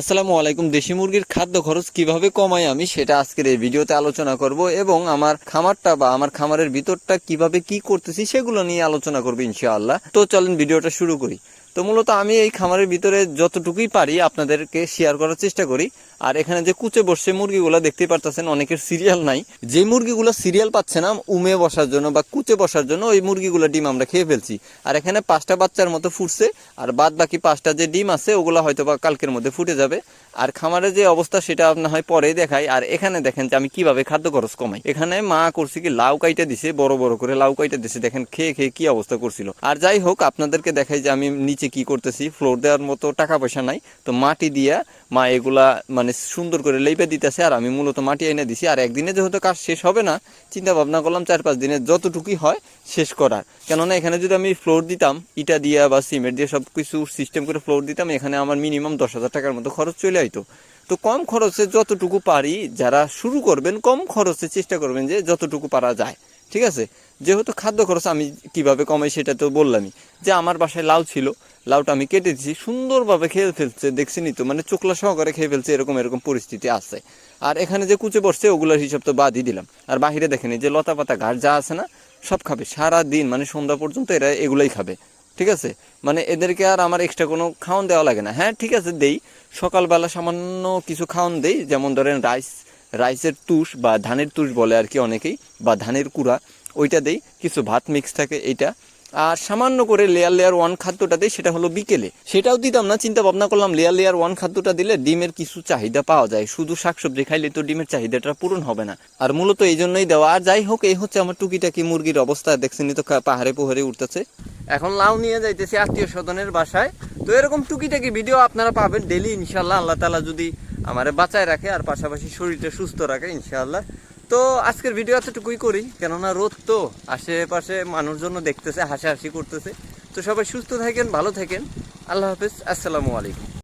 আসসালামু আলাইকুম। দেশি মুরগির খাদ্য খরচ কীভাবে কমাই আমি সেটা আজকের এই ভিডিওতে আলোচনা করব এবং আমার খামারটা বা আমার খামারের ভিতরটা কীভাবে কি করতেছি সেগুলো নিয়ে আলোচনা করব ইনশাআল্লাহ। তো চলেন ভিডিওটা শুরু করি। তো মূলত আমি এই খামারের ভিতরে যতটুকুই পারি আপনাদেরকে শেয়ার করার চেষ্টা করি। আর এখানে যে কুচে বসছে মুরগিগুলো দেখতে পারতেছেন, অনেকের সিরিয়াল নাই। যে মুরগিগুলো সিরিয়াল পাচ্ছে না, উমে বসার জন্য বা কুচে বসার জন্য ওই মুরগিগুলো ডিম আমরা খেয়ে ফেলছি। আর এখানে পাঁচটা বাচ্চার মতো ফুটছে, আর বাদ বাকি পাঁচটা যে ডিম আছে, ওগুলো হয়তো বা কালকের মধ্যে ফুটে যাবে। আর খামারের যে অবস্থা, সেটা আপনার হয় পরে দেখাই। আর এখানে দেখেন যে আমি কীভাবে খাদ্য খরচ কমাই। এখানে মা করছি কি, লাউ কাইটা দিছে, বড় বড় করে লাউ কাইটা দিছে। দেখেন খেয়ে খেয়ে কি অবস্থা করছিল। আর যাই হোক, আপনাদেরকে দেখাই যে আমি নিচে কি করতেছি ফ্লোর দেওয়ার মতো টাকা পয়সা নাই, তো মাটি দিয়া মা এগুলা মানে সুন্দর করে লেপে দিতেছে আর আমি মূলত মাটি এনে দিছি। আর একদিনে যেহেতু কাজ শেষ হবে না চিন্তা ভাবনা করলাম চার পাঁচ দিনে যতটুকুই হয় শেষ করার। কেননা এখানে যদি আমি ফ্লোর দিতাম, ইটা দিয়া বা সিমেন্ট দিয়ে সব কিছু সিস্টেম করে ফ্লোর দিতাম, এখানে আমার মিনিমাম দশ হাজার টাকার মতো খরচ চলে আইতো। তো কম খরচে যতটুকু পারি যারা শুরু করবেন, কম খরচে চেষ্টা করবেন যে যতটুকু পারা যায়। ঠিক আছে? যেহেতু খাদ্য খরচ আমি কীভাবে কমাই সেটা তো বললামই। যে আমার বাসায় লাউ ছিল লাউটা আমি কেটে দিয়েছি সুন্দরভাবে খেয়ে ফেলছে দেখছিনি তো মানে চোখলা সহকারে খেয়ে ফেলছে, এরকম এরকম পরিস্থিতি আছে। আর এখানে যে কুচে পড়ছে ওগুলোর হিসাব তো বাদই দিলাম। আর বাহিরে দেখেনি যে লতা পাতা ঘাট যা আছে না, সব খাবে সারা দিন মানে সন্ধ্যা পর্যন্ত এরা এগুলোই খাবে, ঠিক আছে? মানে এদেরকে আর আমার এক্সট্রা কোনো খাওয়ান দেওয়া লাগে না। হ্যাঁ ঠিক আছে, দেই, সকালবেলা সামান্য কিছু খাওয়ান দেই, যেমন ধরেন রাইস, রাইসের তুষ বা ধানের তুষ বলে আর কি অনেকেই, বা ধানের কুড়া, ওইটা দেই, কিছু ভাত মিক্স থাকে, এইটা আর সামান্য করে লেয়ার লেয়ার ওয়ান খাদ্যটা দেয় সেটা হলো বিকেলে। সেটাও দিতাম না চিন্তা ভাবনা করলাম লেয়ার লেয়ার ওয়ান খাদ্যটা দিলে ডিমের কিছু চাহিদা পাওয়া যায়। শুধু শাকসবজি খাইলে তো ডিমের চাহিদাটা পূরণ হবে না। আর মূলত এই জন্যই দেওয়া। আর যাই হোক, এই হচ্ছে আমার টুকিটাকি মুরগির অবস্থা। দেখছেনি তো পাহাড়ে পোহারে উঠতেছে। এখন লাউ নিয়ে যাইতেছি আত্মীয় স্বজনের বাসায়। তো এরকম টুকিটাকি ভিডিও আপনারা পাবেন ডেলি ইনশাল্লাহ আল্লাহ তালা যদি আমারে বাঁচায় রাখে আর পাশাপাশি শরীরটা সুস্থ রাখে, ইনশাআল্লাহ। তো আজকের ভিডিও এতটুকুই করি, কেননা রোদ তো, আশেপাশে মানুষজন দেখতেছে, হাসাহাসি করতেছে। তো সবাই সুস্থ থাকেন, ভালো থাকেন। আল্লাহ হাফিজ, আসসালামু আলাইকুম।